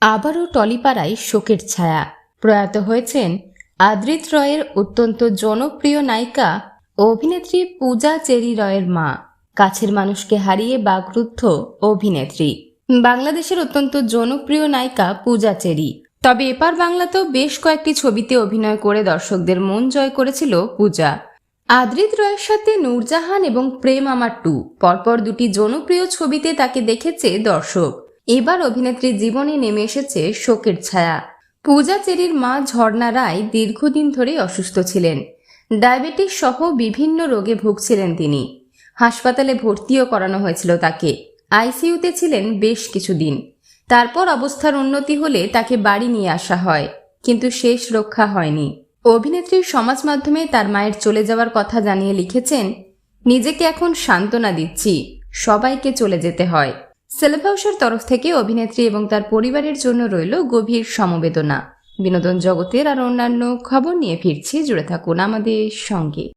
আবারও টলিপাড়ায় শোকের ছায়া। প্রয়াত হয়েছেন আদ্রিত রয়ের অত্যন্ত জনপ্রিয় নায়িকা, অভিনেত্রী পূজা চেরি রয়ের মা। কাছের মানুষকে হারিয়ে বাগরুদ্ধ অভিনেত্রী। বাংলাদেশের অত্যন্ত জনপ্রিয় নায়িকা পূজা চেরি। তবে এপার বাংলাতেও বেশ কয়েকটি ছবিতে অভিনয় করে দর্শকদের মন জয় করেছিল পূজা। আদ্রিত রয়ের সাথে নূরজাহান এবং প্রেম আমার টু। পরপর দুটি জনপ্রিয় ছবিতে তাকে দেখেছে দর্শক। এবার অভিনেত্রীর জীবনে নেমে এসেছে শোকের ছায়া। পূজা চেরির মা ঝর্ণা রায় দীর্ঘদিন ধরে অসুস্থ ছিলেন। ডায়াবেটিস সহ বিভিন্ন রোগে ভুগছিলেন তিনি। হাসপাতালে ভর্তিও করানো হয়েছিল তাকে। আইসিইউতে ছিলেন বেশ কিছুদিন। তারপর অবস্থার উন্নতি হলে তাকে বাড়ি নিয়ে আসা হয়, কিন্তু শেষ রক্ষা হয়নি। অভিনেত্রীর সমাজ মাধ্যমে তার মায়ের চলে যাওয়ার কথা জানিয়ে লিখেছেন, নিজেকে এখন সান্ত্বনা দিচ্ছি, সবাইকে চলে যেতে হয়। সেলেব হাউসের তরফ থেকে অভিনেত্রী এবং তার পরিবারের জন্য রইল গভীর সমবেদনা। বিনোদন জগতের আর অন্যান্য খবর নিয়ে ফিরছি, জুড়ে থাকুন আমাদের সঙ্গে।